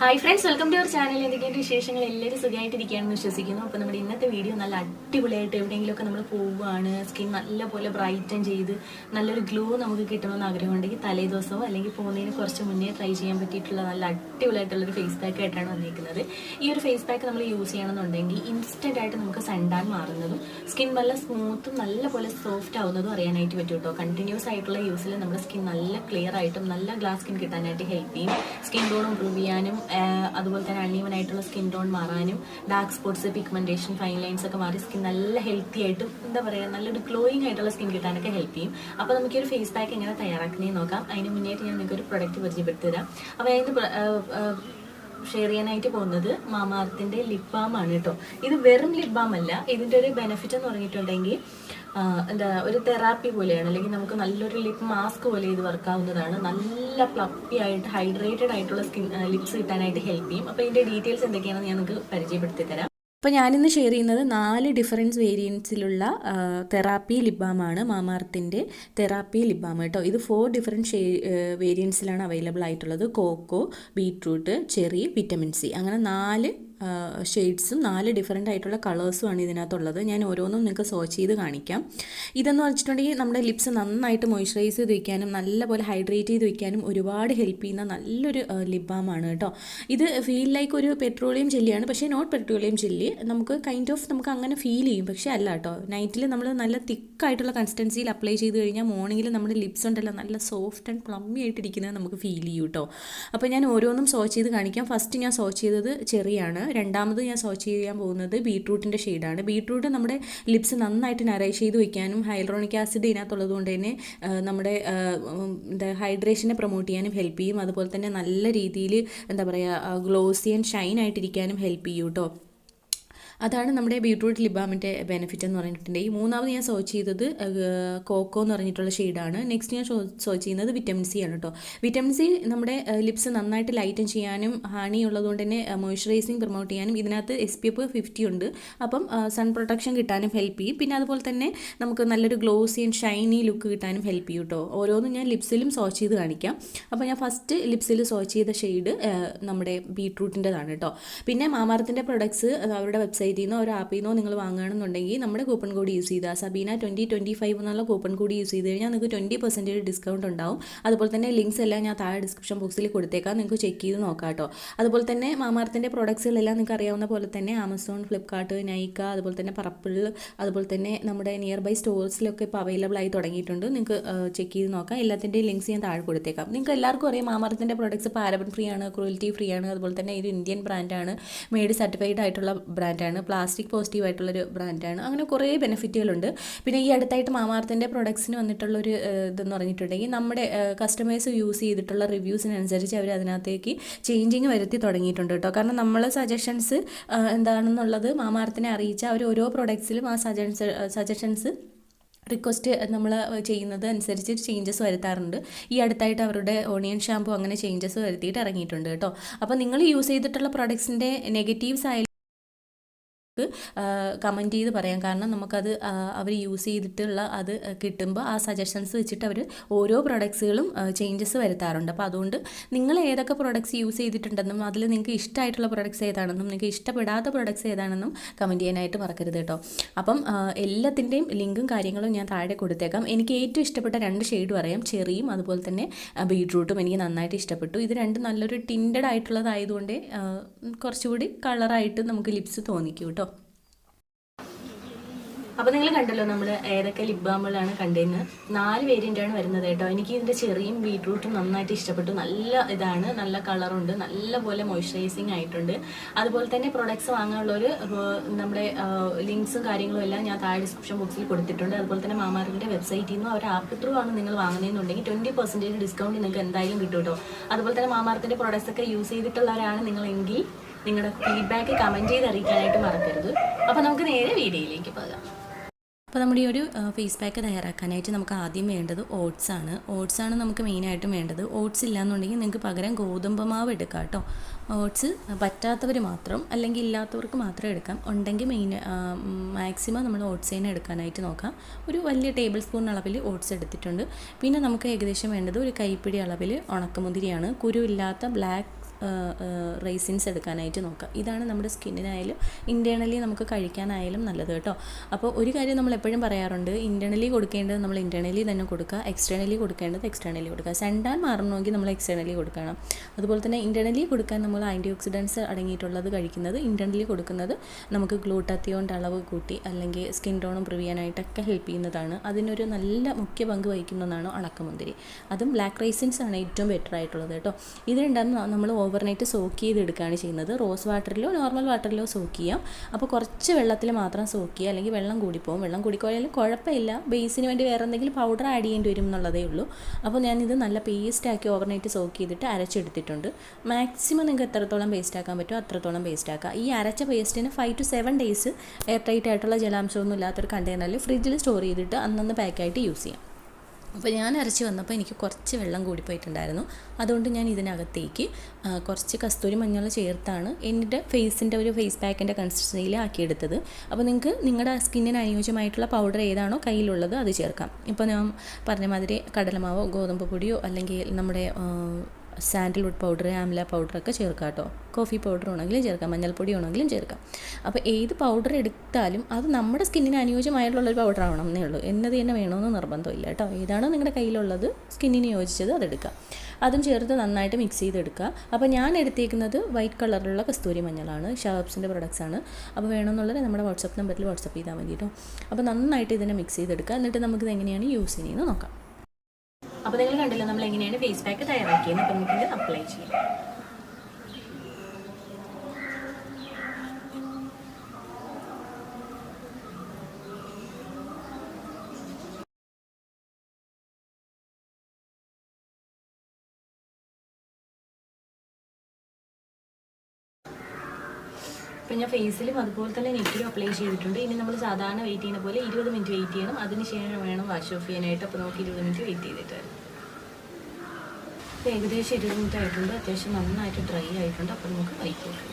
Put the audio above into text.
Hi friends welcome to our channel എന്തൊക്കെയാണ് വിശേഷങ്ങൾ? എല്ലാവരും സുഖമായിട്ടിരിക്കുകയാണെന്ന് വിശ്വസിക്കുന്നു. അപ്പോൾ നമ്മുടെ ഇന്നത്തെ വീഡിയോ നല്ല അടിപൊളിയായിട്ട് എവിടെയെങ്കിലുമൊക്കെ നമ്മൾ പോവുകയാണ്. സ്കിൻ നല്ലപോലെ ബ്രൈറ്റൻ ചെയ്ത് നല്ലൊരു ഗ്ലോ നമുക്ക് കിട്ടണമെന്ന് ആഗ്രഹമുണ്ടെങ്കിൽ തലേ ദിവസമോ അല്ലെങ്കിൽ പോകുന്നതിന് കുറച്ച് മുന്നേ ട്രൈ ചെയ്യാൻ പറ്റിയിട്ടുള്ള നല്ല അടിപൊളിയായിട്ടുള്ളൊരു ഫേസ് പാക്ക് ആയിട്ടാണ് വന്നിരിക്കുന്നത് ഈ ഒരു ഫേസ് പാക്ക് നമ്മൾ യൂസ് ചെയ്യണമെന്നുണ്ടെങ്കിൽ ഇൻസ്റ്റന്റ് ആയിട്ട് നമുക്ക് സൺഡാൻ മാറുന്നതും സ്കിൻ നല്ല സ്മൂത്തും നല്ലപോലെ സോഫ്റ്റ് ആവുന്നതും അറിയാനായിട്ട് പറ്റും കേട്ടോ കണ്ടിന്യൂസ് ആയിട്ടുള്ള യൂസിൽ നമ്മുടെ സ്കിൻ നല്ല ക്ലിയർ ആയിട്ടും നല്ല ഗ്ലാസ് സ്കിൻ കിട്ടാനായിട്ട് ഹെൽപ്പ് ചെയ്യും. സ്കിൻ ടോൺ ഇമ്പ്രൂവ് ചെയ്യാനും അതുപോലെ തന്നെ അൺഈവൻ ആയിട്ടുള്ള സ്കിൻ ടോൺ മാറാനും dark spots pigmentation fine lines ഒക്കെ മാറി സ്കിൻ നല്ല ഹെൽത്തി ആയിട്ടും എന്താ പറയുക നല്ലൊരു ഗ്ലോയിങ് ആയിട്ടുള്ള സ്കിൻ കിട്ടാനൊക്കെ ഹെൽപ്പ് ചെയ്യും. അപ്പോൾ നമുക്ക് ഒരു ഫേസ് പാക്ക് എങ്ങനെ തയ്യാറാക്കുന്നതെന്ന് നോക്കാം. അതിന് മുന്നേറ്റ് ഞാൻ നിങ്ങൾക്ക് ഒരു പ്രൊഡക്റ്റ് പരിചയപ്പെടുത്തി തരാം അപ്പോൾ അതിന് ഷെയർ ചെയ്യാനായിട്ട് പോകുന്നത് മാമാർത്തിന്റെ ലിപ് ബാം ആണ് കേട്ടോ. ഇത് വെറും ലിപ് ബാം അല്ല. ഇതിന്റെ ഒരു ബെനിഫിറ്റ് എന്ന് പറഞ്ഞിട്ടുണ്ടെങ്കിൽ എന്താ ഒരു തെറാപ്പി പോലെയാണ്. അല്ലെങ്കിൽ നമുക്ക് നല്ലൊരു ലിപ് മാസ്ക് പോലെ ഇത് വർക്കാവുന്നതാണ് നല്ല പ്ലപ്പി ആയിട്ട് ഹൈഡ്രേറ്റഡ് ആയിട്ടുള്ള സ്കിൻ ലിപ്സ് കിട്ടാനായിട്ട് ഹെൽപ്പ് ചെയ്യും. അപ്പോൾ ഇതിന്റെ ഡീറ്റെയിൽസ് എന്തൊക്കെയാണെന്ന് ഞാൻ നിങ്ങൾക്ക് പരിചയപ്പെടുത്തി തരാം. അപ്പോൾ ഞാനിന്ന് ഷെയർ ചെയ്യുന്നത് നാല് ഡിഫറൻസ് വേരിയൻസിലുള്ള തെറാപ്പി ലിബാമാണ് മാമാർത്തിന്റെ തെറാപ്പി ലിബാം കേട്ടോ. ഇത് ഫോർ ഡിഫറന്റ് വേരിയൻസിലാണ് അവൈലബിൾ ആയിട്ടുള്ളത്. Coco beetroot cherry vitamin C അങ്ങനെ നാല് ഷെയ്ഡ്സും നാല് ഡിഫറെന്റ് ആയിട്ടുള്ള കളേഴ്സുമാണ് ഇതിനകത്തുള്ളത്. ഞാൻ ഓരോന്നും നിങ്ങൾക്ക് സോച്ച് ചെയ്ത് കാണിക്കാം. ഇതെന്ന് വെച്ചിട്ടുണ്ടെങ്കിൽ നമ്മുടെ ലിപ്സ് നന്നായിട്ട് മോയ്സ്ചറൈസ് ചെയ്ത് വയ്ക്കാനും നല്ലപോലെ ഹൈഡ്രേറ്റ് ചെയ്ത് വയ്ക്കാനും ഒരുപാട് ഹെൽപ്പ് ചെയ്യുന്ന നല്ലൊരു ലിപ് ബാമാണ് കേട്ടോ. ഇത് ഫീൽ ലൈക്ക് ഒരു പെട്രോളിയം ജെല്ലിയാണ് പക്ഷേ നോട്ട് പെട്രോളിയം ജെല്ലി നമുക്ക് കൈൻഡ് ഓഫ് നമുക്ക് അങ്ങനെ ഫീൽ ചെയ്യും. പക്ഷേ അല്ല കേട്ടോ. നൈറ്റിൽ നമ്മൾ നല്ല തിക്കായിട്ടുള്ള കൺസിസ്റ്റൻസിയിൽ അപ്ലൈ ചെയ്ത് കഴിഞ്ഞാൽ മോർണിംഗിൽ നമ്മുടെ ലിപ്സ് ഉണ്ടല്ലോ നല്ല സോഫ്റ്റ് ആൻഡ് പ്ലമ്മി ആയിട്ടിരിക്കുന്നത് നമുക്ക് ഫീൽ ചെയ്യും കേട്ടോ. അപ്പോൾ ഞാൻ ഓരോന്നും സോച്ച് ചെയ്ത് കാണിക്കാം. ഫസ്റ്റ് ഞാൻ സോച്ച് ചെയ്തത് ചെറിയാണ്. രണ്ടാമത് ഞാൻ സെർച്ച് ചെയ്യാൻ പോകുന്നത് ബീട്രൂട്ടിന്റെ ഷെയ്ഡാണ് ബീട്രൂട്ട് നമ്മുടെ ലിപ്സ് നന്നായിട്ട് നറേഷ് ചെയ്ത് വയ്ക്കാനും ഹൈഡ്രോണിക് ആസിഡ് ഇതിനകത്തുള്ളത് കൊണ്ട് തന്നെ നമ്മുടെ എന്താ ഹൈഡ്രേഷനെ പ്രൊമോട്ട് ചെയ്യാനും ഹെൽപ്പ് ചെയ്യും. അതുപോലെ തന്നെ നല്ല രീതിയിൽ എന്താ പറയുക ഗ്ലോസി ആൻഡ് ഷൈൻ ആയിട്ടിരിക്കാനും ഹെൽപ്പ് ചെയ്യും കേട്ടോ അതാണ് നമ്മുടെ ബീട്രൂട്ട് ലിബാമിന്റെ ബെനിഫിറ്റ് എന്ന് പറഞ്ഞിട്ടുണ്ട്. ഈ മൂന്നാമത് ഞാൻ സോച്ച് ചെയ്തത് കോക്കോ എന്ന് പറഞ്ഞിട്ടുള്ള ഷെയ്ഡാണ് നെക്സ്റ്റ് ഞാൻ സോച്ച് ചെയ്യുന്നത് വിറ്റമിൻ സി ആണ് കേട്ടോ വിറ്റമിൻ സി നമ്മുടെ ലിപ്സ് നന്നായിട്ട് ലൈറ്റൻ ചെയ്യാനും ഹാനി ഉള്ളതുകൊണ്ട് തന്നെ മോയ്സ്ചറൈസിങ് പ്രൊമോട്ട് ചെയ്യാനും ഇതിനകത്ത് എസ് പി എഫ് ഫിഫ്റ്റി ഉണ്ട്. അപ്പം സൺ പ്രൊട്ടക്ഷൻ കിട്ടാനും ഹെൽപ്പ് ചെയ്യും. പിന്നെ അതുപോലെ തന്നെ നമുക്ക് നല്ലൊരു ഗ്ലോസി ആൻഡ് ഷൈനി ലുക്ക് കിട്ടാനും ഹെൽപ്പ് ചെയ്യും കേട്ടോ ഓരോന്നും ഞാൻ ലിപ്സിലും സോച്ച് ചെയ്ത് കാണിക്കാം. അപ്പോൾ ഞാൻ ഫസ്റ്റ് ലിപ്സിൽ സോച്ച് ചെയ്ത ഷെയ്ഡ് നമ്മുടെ ബീട്രൂട്ടിന്റെതാണ് കേട്ടോ പിന്നെ മാമാർത്തിന്റെ പ്രൊഡക്ട്സ് അവരുടെ വെബ്സൈറ്റിൽ നിന്നോ ഒരു ആപ്പിൽ നിന്നോ നിങ്ങൾ വാങ്ങുകയാണെന്നുണ്ടെങ്കിൽ നമ്മുടെ കൂപ്പൺ കോഡ് യൂസ് ചെയ്താൽ സബീന ട്വന്റി ട്വന്റി ഫൈവ് എന്നുള്ള കൂപ്പൺ കോഡ് യൂസ് ചെയ്ത് കഴിഞ്ഞാൽ നിങ്ങൾക്ക് ട്വന്റി പെർസെന്റേജ് ഡിസ്കൗണ്ട് ഉണ്ടാവും. അതുപോലെ തന്നെ ലിങ്ക്സ് എല്ലാം ഞാൻ താഴെ ഡിസ്ക്രിപ്ഷൻ ബോക്സിൽ കൊടുത്തേക്കാം. നിങ്ങൾക്ക് ചെക്ക് ചെയ്ത് നോക്കാം കേട്ടോ അതുപോലെ തന്നെ മാമാർത്തിന്റെ പ്രോഡക്ട്സുകളെല്ലാം നിങ്ങൾക്ക് അറിയാവുന്ന പോലെ തന്നെ ആമസോൺ ഫ്ലിപ്കാർട്ട് നൈക്ക അതുപോലെ തന്നെ പറപ്പിൾ അതുപോലെ തന്നെ നമ്മുടെ നിയർ ബൈ സ്റ്റോഴ്സിലൊക്കെ ഇപ്പോൾ അവൈലബിൾ ആയി തുടങ്ങിയിട്ടുണ്ട്. നിങ്ങൾക്ക് ചെക്ക് ചെയ്ത് നോക്കാം. എല്ലാത്തിന്റെയും ലിങ്ക്സ് ഞാൻ താഴെ കൊടുത്തേക്കാം. നിങ്ങൾക്ക് എല്ലാവർക്കും അറിയാം മാമാർത്തിന്റെ പ്രോഡക്റ്റ്സ് പാരബൺ ഫ്രീ ആണ് ക്രൂൽറ്റി ഫ്രീ ആണ് അതുപോലെ തന്നെ ഇത് ഇന്ത്യൻ ബ്രാൻഡാണ് മെയ്ഡ് സർട്ടിഫൈഡ് ആയിട്ടുള്ള ബ്രാൻഡാണ് പ്ലാസ്റ്റിക് പോസിറ്റീവ് ആയിട്ടുള്ളൊരു ബ്രാൻഡാണ്. അങ്ങനെ കുറേ ബെനിഫിറ്റുകളുണ്ട്. പിന്നെ ഈ അടുത്തായിട്ട് മാമാർത്തിന്റെ പ്രൊഡക്ട്സിന് വന്നിട്ടുള്ളൊരു ഇതെന്ന് പറഞ്ഞിട്ടുണ്ടെങ്കിൽ നമ്മുടെ കസ്റ്റമേഴ്സ് യൂസ് ചെയ്തിട്ടുള്ള റിവ്യൂസിനനുസരിച്ച് അവർ അതിനകത്തേക്ക് ചേഞ്ചിങ് വരുത്തി തുടങ്ങിയിട്ടുണ്ട് കേട്ടോ. കാരണം നമ്മൾ സജഷൻസ് എന്താണെന്നുള്ളത് മാമാർത്തിനെ അറിയിച്ച അവർ ഓരോ പ്രൊഡക്ട്സിലും ആ സജൻസ് സജഷൻസ് റിക്വസ്റ്റ് നമ്മൾ ചെയ്യുന്നത് അനുസരിച്ച് ചേഞ്ചസ് വരുത്താറുണ്ട്. ഈ അടുത്തായിട്ട് അവരുടെ ഓണിയൻ ഷാമ്പു അങ്ങനെ ചേഞ്ചസ് വരുത്തിയിട്ട് ഇറങ്ങിയിട്ടുണ്ട് കേട്ടോ. അപ്പോൾ നിങ്ങൾ യൂസ് ചെയ്തിട്ടുള്ള പ്രൊഡക്ട്സിന്റെ നെഗറ്റീവ്സ് ആയാലും കമന്റ് ചെയ്ത് പറയാം. കാരണം നമുക്കത് അവർ യൂസ് ചെയ്തിട്ടുള്ള അത് കിട്ടുമ്പോൾ ആ സജഷൻസ് വെച്ചിട്ട് അവർ ഓരോ പ്രൊഡക്ട്സുകളും ചേഞ്ചസ് വരുത്താറുണ്ട്. അപ്പോൾ അതുകൊണ്ട് നിങ്ങൾ ഏതൊക്കെ പ്രൊഡക്ട്സ് യൂസ് ചെയ്തിട്ടുണ്ടെന്നും അതിൽ നിങ്ങൾക്ക് ഇഷ്ടമായിട്ടുള്ള പ്രൊഡക്ട്സ് ഏതാണെന്നും നിങ്ങൾക്ക് ഇഷ്ടപ്പെടാത്ത പ്രൊഡക്ട്സ് ഏതാണെന്നും കമന്റ് ചെയ്യാനായിട്ട് മറക്കരുത് കേട്ടോ. അപ്പം എല്ലാത്തിന്റെയും ലിങ്കും കാര്യങ്ങളും ഞാൻ താഴെ കൊടുത്തേക്കാം. എനിക്ക് ഏറ്റവും ഇഷ്ടപ്പെട്ട രണ്ട് ഷെയ്ഡ് പറയാം. ചെറിയും അതുപോലെ തന്നെ ബീട്രൂട്ടും എനിക്ക് നന്നായിട്ട് ഇഷ്ടപ്പെട്ടു. ഇത് രണ്ടും നല്ലൊരു ടിൻഡഡ് ആയിട്ടുള്ളതായതുകൊണ്ട് കുറച്ചുകൂടി കളറായിട്ട് നമുക്ക് ലിപ്സ് തോന്നിക്കും കേട്ടോ. അപ്പൊ നിങ്ങൾ കണ്ടല്ലോ നമ്മൾ ഏതൊക്കെ ലിപ് ബാമുകളാണ് കണ്ടതെന്ന് നാല് വേരിയന്റ് ആണ് വരുന്നത് കേട്ടോ. എനിക്ക് ഇതിന്റെ ചെറിയും ബീട്രൂട്ടും നന്നായിട്ട് ഇഷ്ടപ്പെട്ടു. നല്ല ഇതാണ് നല്ല കളറുണ്ട് നല്ല പോലെ മോയ്സ്ചറൈസിങ് ആയിട്ടുണ്ട്. അതുപോലെ തന്നെ പ്രൊഡക്ട്സ് വാങ്ങാനുള്ളൊരു നമ്മുടെ ലിങ്ക്സും കാര്യങ്ങളും എല്ലാം ഞാൻ താഴെ ഡിസ്ക്രിപ്ഷൻ ബോക്സിൽ കൊടുത്തിട്ടുണ്ട്. അതുപോലെ തന്നെ മാമാറിന്റെ വെബ്സൈറ്റിൽ നിന്നും അവർ ആപ്പ് ത്രൂ ആണ് നിങ്ങൾ വാങ്ങുന്നതെന്നുണ്ടെങ്കിൽ ട്വന്റി പെർസെന്റേജ് ഡിസ്കൗണ്ട് നിങ്ങൾക്ക് എന്തായാലും കിട്ടും കേട്ടോ. അതുപോലെ തന്നെ മാമാർത്തിന്റെ പ്രൊഡക്ട്സ് ഒക്കെ യൂസ് ചെയ്തിട്ടുള്ളവരാണ് നിങ്ങളെങ്കിൽ നിങ്ങളുടെ ഫീഡ്ബാക്ക് കമന്റ് ചെയ്ത് അറിയിക്കാനായിട്ട് മറക്കരുത്. അപ്പോൾ നമുക്ക് നേരെ വീഡിയോയിലേക്ക് പോകാം. അപ്പോൾ നമ്മുടെ ഈ ഒരു ഫേസ് പാക്ക് തയ്യാറാക്കാനായിട്ട് നമുക്ക് ആദ്യം വേണ്ടത് ഓട്സ് ആണ്. ഓട്സ് ആണ് നമുക്ക് മെയിനായിട്ടും വേണ്ടത്. ഓട്സ് ഇല്ലാന്നുണ്ടെങ്കിൽ നിങ്ങൾക്ക് പകരം ഗോതമ്പ് മാവ് എടുക്കാം കേട്ടോ ഓട്സ് പറ്റാത്തവർ മാത്രം അല്ലെങ്കിൽ ഇല്ലാത്തവർക്ക് മാത്രം എടുക്കാം. ഉണ്ടെങ്കിൽ മെയിൻ മാക്സിമം നമ്മൾ ഓട്സ് തന്നെ എടുക്കാനായിട്ട് നോക്കാം. ഒരു വലിയ ടേബിൾ സ്പൂൺ അളവിൽ ഓട്സ് എടുത്തിട്ടുണ്ട്. പിന്നെ നമുക്ക് ഏകദേശം വേണ്ടത് ഒരു കൈപ്പിടി അളവിൽ ഉണക്കമുന്തിരിയാണ്. കുരു ഇല്ലാത്ത ബ്ലാക്ക് റൈസിൻസ് എടുക്കാനായിട്ട് നോക്കുക. ഇതാണ് നമ്മുടെ സ്കിന്നിനായാലും ഇന്റേർണലി നമുക്ക് കഴിക്കാനായാലും നല്ലത് കേട്ടോ. അപ്പോൾ ഒരു കാര്യം നമ്മൾ എപ്പോഴും പറയാറുണ്ട് ഇന്റേർണലി കൊടുക്കേണ്ടത് നമ്മൾ ഇന്റേർണലി തന്നെ കൊടുക്കുക എക്സ്റ്റേണലി കൊടുക്കേണ്ടത് എക്സ്റ്റേണലി കൊടുക്കുക. സെൻഡാൻ മാറണമെങ്കിൽ നമ്മൾ എക്സ്റ്റേണലി കൊടുക്കണം. അതുപോലെ തന്നെ ഇന്റേർണലി കൊടുക്കാൻ നമ്മൾ ആന്റി ഓക്സിഡൻസ് അടങ്ങിയിട്ടുള്ളത് കഴിക്കുന്നത് ഇന്റേർണലി കൊടുക്കുന്നത് നമുക്ക് ഗ്ലൂട്ടാത്തിയോന്റെ അളവ് കൂട്ടി അല്ലെങ്കിൽ സ്കിൻ ടോൺ ഇമ്പ്രൂവ് ചെയ്യാനായിട്ടൊക്കെ ഹെൽപ്പ് ചെയ്യുന്നതാണ്. അതിനൊരു നല്ല മുഖ്യ പങ്ക് വഹിക്കുന്നതാണ് അളക്കമുന്തിരി. അതും ബ്ലാക്ക് റൈസിൻസ് ആണ് ഏറ്റവും ബെറ്റർ ആയിട്ടുള്ളത് കേട്ടോ. ഇത് രണ്ടാമത് നമ്മൾ ഓവർനൈറ്റ് സോക്ക് ചെയ്തെടുക്കുകയാണ് ചെയ്യുന്നത്. റോസ് വാട്ടറിലോ നോർമൽ വാട്ടറിലോ സോക്ക് ചെയ്യാം. അപ്പോൾ കുറച്ച് വെള്ളത്തിൽ മാത്രം സോക്ക് ചെയ്യുക. അല്ലെങ്കിൽ വെള്ളം കൂടിപ്പോകും വെള്ളം കൂടിപ്പോയാലും കുഴപ്പമില്ല. ബേസിന് വേണ്ടി വേറെ എന്തെങ്കിലും പൗഡർ ആഡ് ചെയ്യേണ്ടി വരും എന്നുള്ളതേ ഉള്ളൂ. അപ്പോൾ ഞാനിത് നല്ല പേസ്റ്റാക്കി ഓവർനൈറ്റ് സോക്ക് ചെയ്തിട്ട് അരച്ചെടുത്തിട്ടുണ്ട്. മാക്സിമം നിങ്ങൾക്ക് എത്രത്തോളം പേസ്റ്റ് ആക്കാൻ പറ്റുമോ അത്രത്തോളം പേസ്റ്റ് ആക്കുക ഈ അരച്ച പേസ്റ്റിന് five to seven days airtight ആയിട്ടുള്ള ജലാംശമൊന്നും ഇല്ലാത്തൊരു കണ്ടെയ്നറിൽ ഫ്രിഡ്ജിൽ സ്റ്റോർ ചെയ്തിട്ട് അന്നന്ന് പാക്കായിട്ട് യൂസ് ചെയ്യാം. അപ്പോൾ ഞാൻ അരച്ച് വന്നപ്പോൾ എനിക്ക് കുറച്ച് വെള്ളം കൂടിപ്പോയിട്ടുണ്ടായിരുന്നു അതുകൊണ്ട് ഞാൻ ഇതിനകത്തേക്ക് കുറച്ച് കസ്തൂരി മഞ്ഞൾ ചേർത്താണ് എന്റെ ഫേസിന്റെ ഒരു ഫേസ് പാക്കിന്റെ കൺസിസ്റ്റൻസിയിൽ ആക്കിയെടുത്തത്. അപ്പോൾ നിങ്ങൾക്ക് നിങ്ങളുടെ സ്കിന്നിന് അനുയോജ്യമായിട്ടുള്ള പൗഡർ ഏതാണോ കയ്യിലുള്ളത് അത് ചേർക്കാം. ഇപ്പോൾ ഞാൻ പറഞ്ഞ മാതിരി കടലമാവോ ഗോതമ്പ് പൊടിയോ അല്ലെങ്കിൽ നമ്മുടെ സാൻഡൽവുഡ് പൗഡർ ആംല പൗഡറൊക്കെ ചേർക്കാം കേട്ടോ. കോഫി പൗഡർ ആണെങ്കിലും ചേർക്കാം മഞ്ഞൾപ്പൊടി ആണെങ്കിലും ചേർക്കാം. അപ്പോൾ ഏത് പൗഡർ എടുത്താലും അത് നമ്മുടെ സ്കിന്നിന് അനുയോജ്യമായിട്ടുള്ളൊരു പൗഡർ ആവണം എന്നേ ഉള്ളൂ. എന്നത് തന്നെ വേണമെന്ന് നിർബന്ധമില്ല കേട്ടോ. ഏതാണോ നിങ്ങളുടെ കയ്യിലുള്ളത് സ്കിന്നിന് യോജിച്ചത് അതെടുക്കുക അതും ചേർത്ത് നന്നായിട്ട് മിക്സ് ചെയ്തെടുക്കുക അപ്പോൾ ഞാൻ എടുത്തേക്കുന്നത് വൈറ്റ് കളറിലുള്ള കസ്തൂരി മഞ്ഞളാണ് ഷാപ്സിന്റെ പ്രൊഡക്ട്സ് ആണ്. അപ്പോൾ വേണമെന്നുള്ളത് നമ്മുടെ വാട്സപ്പ് നമ്പറിൽ വാട്സപ്പ് ചെയ്താൽ മതി കേട്ടോ. അപ്പോൾ നന്നായിട്ട് ഇതിനെ മിക്സ് ചെയ്തെടുക്കുക എന്നിട്ട് നമുക്കിത് എങ്ങനെയാണ് യൂസ് ചെയ്യുന്നത് നോക്കാം. അപ്പോൾ നിങ്ങൾ കണ്ടില്ല നമ്മൾ എങ്ങനെയാണ് ഫേസ് പാക്ക് തയ്യാറാക്കിയത്? അപ്പോൾ നമുക്കിത് അപ്ലൈ ചെയ്യാം. ഇപ്പം ഞാൻ ഫേസിലും അതുപോലെ തന്നെ നെറ്റിലും അപ്ലൈ ചെയ്തിട്ടുണ്ട്. ഇനി നമ്മൾ സാധാരണ വെയിറ്റ് ചെയ്യുന്ന പോലെ ഇരുപത് മിനിറ്റ് വെയിറ്റ് ചെയ്യണം. അതിന് ശേഷം വേണം വാഷ് ഓഫ് ചെയ്യാനായിട്ട്. അപ്പോൾ നമുക്ക് ഇരുപത് മിനിറ്റ് വെയിറ്റ് ചെയ്തിട്ട് വരാം. ഏകദേശം ഇരുപത് മിനിറ്റ് ആയിട്ടുണ്ട്. അത്യാവശ്യം നന്നായിട്ട് ഡ്രൈ ആയിട്ടുണ്ട്. അപ്പോൾ നമുക്ക് വൈറ്റ് ചെയ്യാം.